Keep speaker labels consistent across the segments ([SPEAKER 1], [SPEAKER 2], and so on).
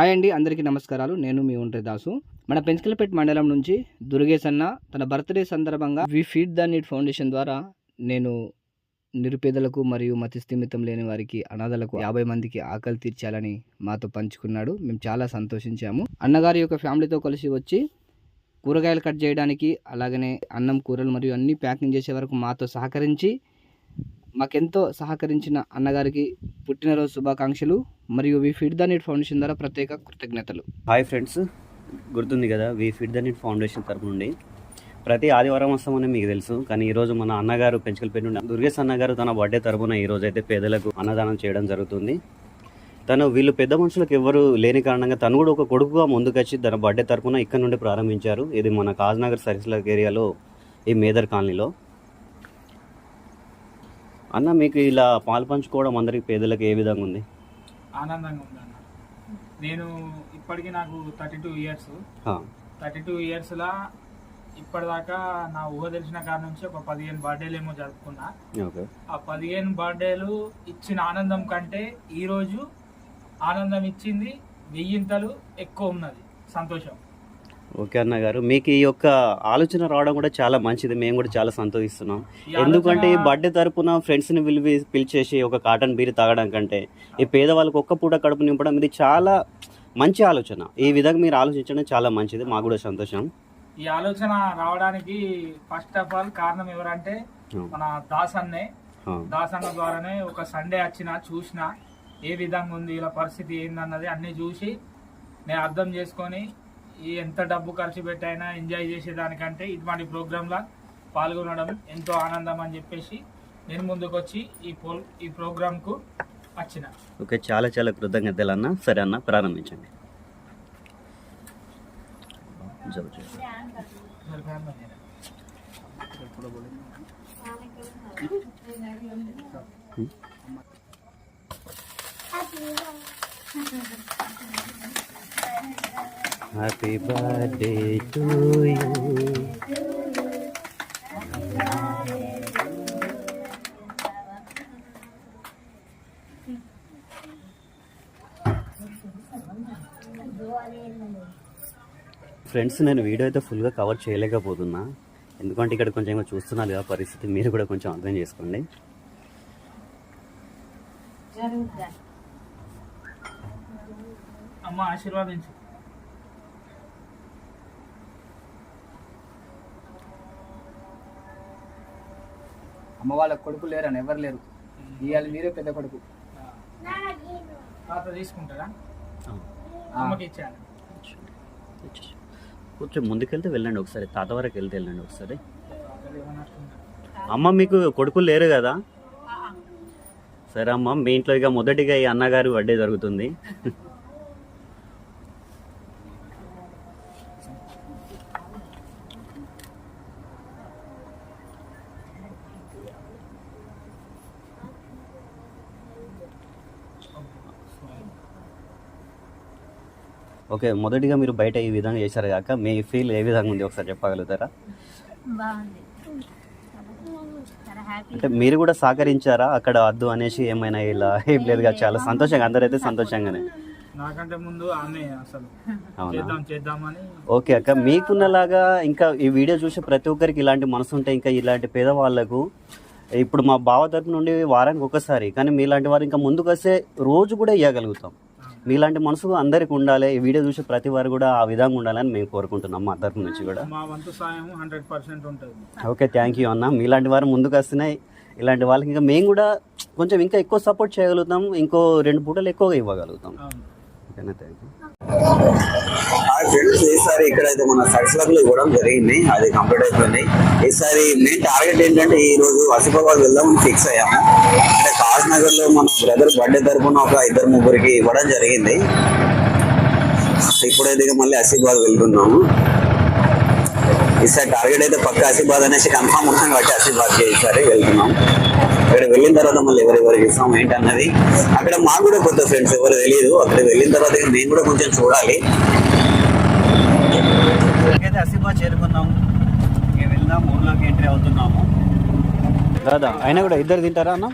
[SPEAKER 1] Hi అండి అందరికీ నమస్కారాలు. నేను మీ ఒంటరి దాసు. మన పెంచకలపేట మండలం నుంచి దుర్గేశన్న తన బర్త్డే సందర్భంగా we feed the need foundation ద్వారా నేను నిరుపేదలకు మరియు మతి స్థిమితం లేని వారికి అనాథలకు యాభై మందికి ఆకలి తీర్చాలని మాతో పంచుకున్నాడు. మేము చాలా సంతోషించాము. అన్నగారి యొక్క ఫ్యామిలీతో కలిసి వచ్చి కూరగాయలు కట్ చేయడానికి అలాగనే అన్నం కూరలు మరియు అన్ని ప్యాకింగ్ చేసే వరకు మాతో సహకరించి మాకెంతో సహకరించిన అన్నగారికి పుట్టినరోజు శుభాకాంక్షలు మరియు we feed the need foundation ద్వారా ప్రత్యేక కృతజ్ఞతలు.
[SPEAKER 2] హాయ్ ఫ్రెండ్స్ గుర్తుంది కదా we feed the need foundation తరపు నుండి ప్రతి ఆదివారం వస్తామని మీకు తెలుసు కానీ ఈ రోజు మన అన్నగారు పెంచుకలపేట నుండి దుర్గేశ్ అన్నగారు తన బర్త్డే తరపున ఈ రోజు అయితే పేదలకు అన్నదానం చేయడం జరుగుతుంది. తను వీళ్ళు పెద్ద మనుషులకు ఎవరు లేని కారణంగా తను కూడా ఒక కొడుకుగా ముందుకొచ్చి తన బర్త్డే తరపున ఇక్కడ నుండి ప్రారంభించారు. ఇది మన కాజ్నగర్ సర్వీస్ల ఏరియాలో ఈ మేదర్ కాలనీలో. అన్న మీకు ఇలా పాలు పంచుకోవడం అందరికి పేదలకు ఏ విధంగా ఉంది?
[SPEAKER 3] ఆనందంగా ఉందన్న నేను ఇప్పటికి నాకు thirty two years. Thirty two ఇయర్స్లా ఇప్పటిదాకా నా ఊహ తెలిసిన కాడ నుంచి ఒక పదిహేను బర్త్డేలు ఏమో జరుపుకున్నా. ఆ పదిహేను బర్త్డేలు ఇచ్చిన ఆనందం కంటే ఈరోజు ఆనందం ఇచ్చింది వెయ్యింతలు ఎక్కువ ఉన్నది. సంతోషం.
[SPEAKER 2] ఓకే అన్న గారు. మీకు ఈ యొక్క ఆలోచన రావడం కూడా చాలా మంచిది. మేము కూడా చాలా సంతోషిస్తున్నాం. ఎందుకంటే ఈ బర్త్డే తరపున ఫ్రెండ్స్ని పిలిపి పిలిచేసి ఒక కాటన్ బీర్ తాగడం కంటే ఈ పేదవాళ్ళకి ఒక్క పూట కడుపు నింపడం ఇది చాలా మంచి ఆలోచన. ఈ విధంగా మీరు ఆలోచించడం చాలా మంచిది. మాకు కూడా సంతోషం.
[SPEAKER 3] ఈ ఆలోచన రావడానికి ఫస్ట్ ఆఫ్ ఆల్ కారణం ఎవరంటే మన దాస్ అన్నే
[SPEAKER 2] ఆ,
[SPEAKER 3] దాసన్న ద్వారానే ఒక సండే వచ్చిన చూసిన ఏ విధంగా ఉంది ఇలా పరిస్థితి ఏందన్నది అన్నీ చూసి నేను అర్థం చేసుకొని ఈ ఎంత డబ్బు ఖర్చు పెట్టైనా ఎంజాయ్ చేసేదానికంటే ఇటువంటి ప్రోగ్రాంలో పాల్గొనడం ఎంతో ఆనందం అని చెప్పేసి నేను ముందుకు వచ్చి ఈ పో ఈ ప్రోగ్రాంకు వచ్చిన.
[SPEAKER 2] ఓకే చాలా చాలా కృతజ్ఞతలు అన్న. సరే అన్న ప్రారంభించండి. జరుగు, జరుగు. Happy birthday to you friends నేను వీడియో అయితే ఫుల్గా కవర్ చేయలేకపోతున్నా. ఎందుకంటే ఇక్కడ కొంచెం ఏమో చూస్తున్నారు కదా పరిస్థితి మీరు కూడా కొంచెం అర్థం చేసుకోండి.
[SPEAKER 3] అమ్మ ఆశీర్వాదించు.
[SPEAKER 1] అమ్మ వాళ్ళ కొడుకు లేరని ఎవరు లేరు. ఇవాళ మీరే పెద్ద కొడుకు.
[SPEAKER 3] తాత తీసుకుంటారా.
[SPEAKER 2] కొంచెం ముందుకెళ్తే వెళ్ళండి ఒకసారి. తాత వరకు వెళ్తే వెళ్ళండి ఒకసారి? అమ్మ మీకు కొడుకులు లేరు కదా? సరే అమ్మ మీ ఇంట్లో ఇక మొదటిగా ఈ అన్నగారు బర్త్డే జరుగుతుంది. ఓకే మొదటిగా మీరు బయట ఈ విధంగా చేశారు కాక మీ ఫీల్ ఏ విధంగా ఉంది? ఒకసారి చెప్పగలుగుతారా?
[SPEAKER 4] బాగుంది. చాలా హ్యాపీ.
[SPEAKER 2] అంటే మీరు కూడా సహకరించారా? అక్కడ వద్దు అనేసి ఏమైనా ఇలా ఏం లేదుగా చాలా సంతోషంగా అందరైతే సంతోషంగానే.
[SPEAKER 3] నాకంటే ముందు ఆమె అసలు.
[SPEAKER 2] అవునా?
[SPEAKER 3] చేద్దాం చేద్దామని.
[SPEAKER 2] ఓకే అక్క మీకున్నలాగా ఇంకా ఈ వీడియో చూసే ప్రతి ఒక్కరికి ఇలాంటి మనసు ఉంటే ఇంకా ఇలాంటి పేదవాళ్ళకు ఇప్పుడు మా బావ తరపు నుండి వారానికి ఒకసారి కానీ మీలాంటి వారు ఇంకా ముందుకు వస్తే రోజు కూడా ఇవ్వగలుగుతాం మీలాంటి మనసు అందరికి ఉండాలి. ఈ వీడియో చూసే ప్రతి వారు కూడా ఆ విధంగా ఉండాలని మేము కోరుకుంటున్నాం మా తరపు నుంచి కూడా.
[SPEAKER 3] మా వంతు సాయం హండ్రెడ్ పర్సెంట్ ఉంటుంది.
[SPEAKER 2] ఓకే థ్యాంక్ యూ అన్న. మీలాంటి వారు ముందుకు వస్తున్నాయి. ఇలాంటి వాళ్ళకి ఇంకా మేము కూడా కొంచెం ఇంకా ఎక్కువ సపోర్ట్ చేయగలుగుతాం. ఇంకో రెండు పూటలు ఎక్కువగా ఇవ్వగలుగుతాం. ఓకేనా? Thank you.
[SPEAKER 5] హాయ్ ఫ్రెండ్స్ ఈసారి ఇక్కడైతే మన సర్సలకు ఇవ్వడం జరిగింది. అది కంప్లీట్ అయిపోయింది. ఈసారి మెయిన్ టార్గెట్ ఏంటంటే ఈ రోజు అసిఫాబాద్ వెళ్దామని ఫిక్స్ అయ్యాము. అంటే కాజ్నగర్లో మన బ్రదర్ బర్త్డే తరపున ఒక ఇద్దరు ముగ్గురికి ఇవ్వడం జరిగింది. ఇప్పుడైతే మళ్ళీ అసిఫాబాద్ వెళ్తున్నాము. ఈసారి టార్గెట్ అయితే పక్క ఆసిఫాబాద్ అనేసి కన్ఫామ్ ఉన్నాం కాబట్టి ఆసిఫాబాద్కి ఈసారి వెళ్తున్నాం. ఇక్కడ వెళ్ళిన తర్వాత మళ్ళీ ఎవరెవరికి ఇస్తాం ఏంటన్నది. అక్కడ మాకు కూడా కొత్త ఫ్రెండ్స్ ఎవరు తెలియదు అక్కడ వెళ్ళిన తర్వాత మేము కూడా కొంచెం చూడాలి.
[SPEAKER 2] కదా? అయినా కూడా ఇద్దరు తింటారా అన్న?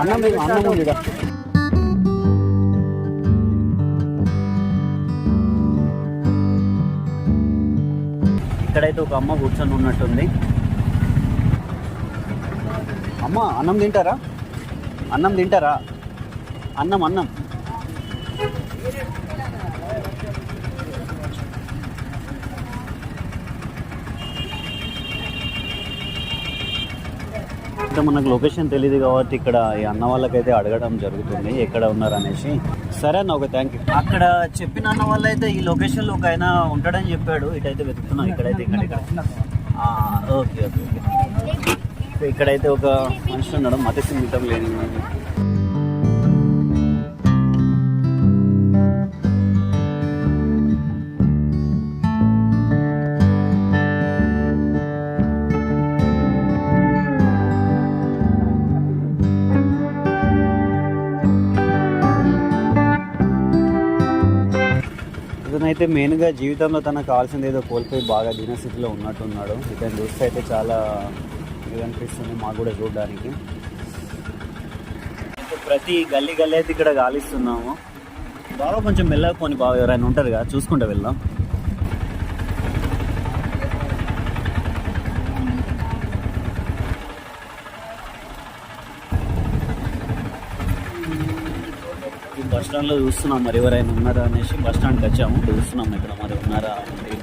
[SPEAKER 2] అన్నం అన్నం ఉంది ఇక్కడైతే ఒక అమ్మ కూర్చొని ఉన్నట్టుంది. అమ్మ అన్నం తింటారా? అన్నం తింటారా? అన్నం అన్నం. ఇక్కడ మనకు లొకేషన్ తెలియదు కాబట్టి ఇక్కడ ఈ అన్న వాళ్ళకైతే అడగడం జరుగుతుంది ఎక్కడ ఉన్నారు అనేసి. సరే అన్న ఒక థ్యాంక్ యూ అక్కడ చెప్పిన అన్న వాళ్ళు అయితే ఈ లొకేషన్లో ఒక ఆయన ఉంటాడని చెప్పాడు. ఇటైతే వెతుకుతున్నాం ఇక్కడైతే ఇక్కడ ఇక్కడ. Okay okay okay. ఇక్కడైతే ఒక మనిషి ఉన్నాడు మత సింగితం లేని ఇతనైతే మెయిన్గా జీవితంలో తనకు కావాల్సింది ఏదో కోల్పోయి బాగా దీనస్థితిలో ఉన్నట్టున్నాడు. ఇతను చూస్తే అయితే చాలా ఇది అనిపిస్తుంది మాకు కూడా చూడడానికి. ప్రతి గల్లీ గల్లీ అయితే ఇక్కడ గాలిస్తున్నాము. బాగా కొంచెం మెల్లగా బాగా ఎవరైనా ఉంటారు కదా చూసుకుంటూ వెళ్దాం. ఈ చూస్తున్నాం మరి ఎవరైనా ఉన్నారా అనేసి బస్ స్టాండ్కి వచ్చాము. చూస్తున్నాం ఇక్కడ మరి ఉన్నారా అనేది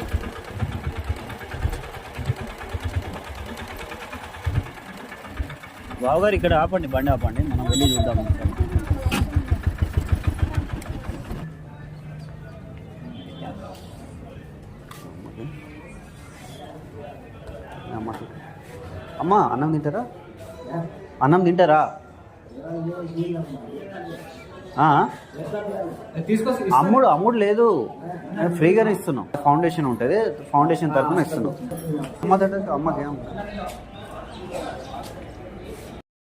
[SPEAKER 2] బావగారు ఇక్కడ ఆపండి బండి ఆపండి. మనం వెళ్ళి చూద్దాం అమ్మా అన్నం తింటారా? అన్నం తింటారా? అమ్ముడు అమ్ముడు లేదు. నేను ఫ్రీగానే ఇస్తున్నాం. ఫౌండేషన్ ఉంటుంది. ఫౌండేషన్ తరఫున ఇస్తున్నాం. అమ్మ దగ్గర అమ్మకి ఏం?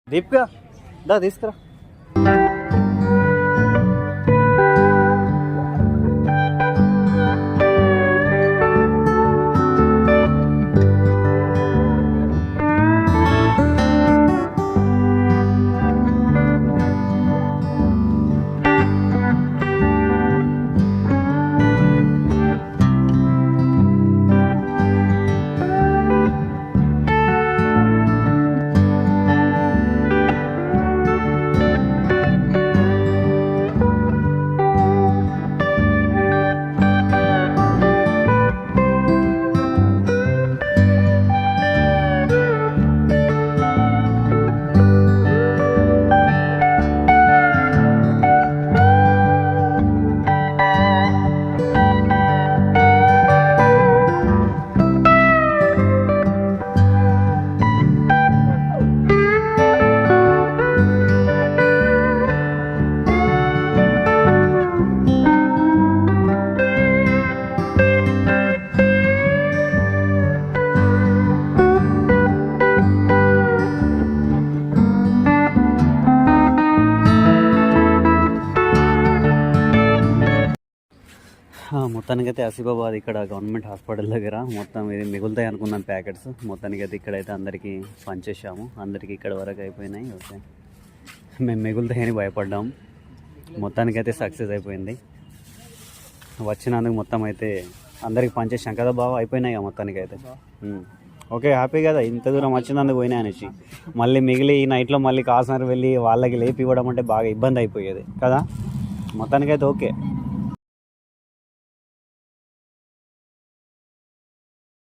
[SPEAKER 2] దీపిక దా తీసుకురా. మొత్తానికైతే ఆసిఫాబాద్ ఇక్కడ గవర్నమెంట్ హాస్పిటల్ దగ్గర మొత్తం ఇది మిగులుతాయి అనుకున్నాం ప్యాకెట్స్. మొత్తానికైతే ఇక్కడైతే అందరికీ పనిచేసాము అందరికీ ఇక్కడ వరకు అయిపోయినాయి. ఓకే. మేము మిగులుతాయని భయపడ్డాము మొత్తానికైతే సక్సెస్ అయిపోయింది. వచ్చినందుకు మొత్తం అయితే అందరికి పనిచేసాం కదా బాగా అయిపోయినాయి కదా మొత్తానికి అయితే ఓకే హ్యాపీ కదా? ఇంత దూరం వచ్చినందుకు పోయినాయి అనేసి. మళ్ళీ మిగిలి ఈ నైట్లో మళ్ళీ కాసనర్ వెళ్ళి వాళ్ళకి లేపి ఇవ్వడం అంటే బాగా ఇబ్బంది అయిపోయేది కదా? మొత్తానికైతే ఓకే.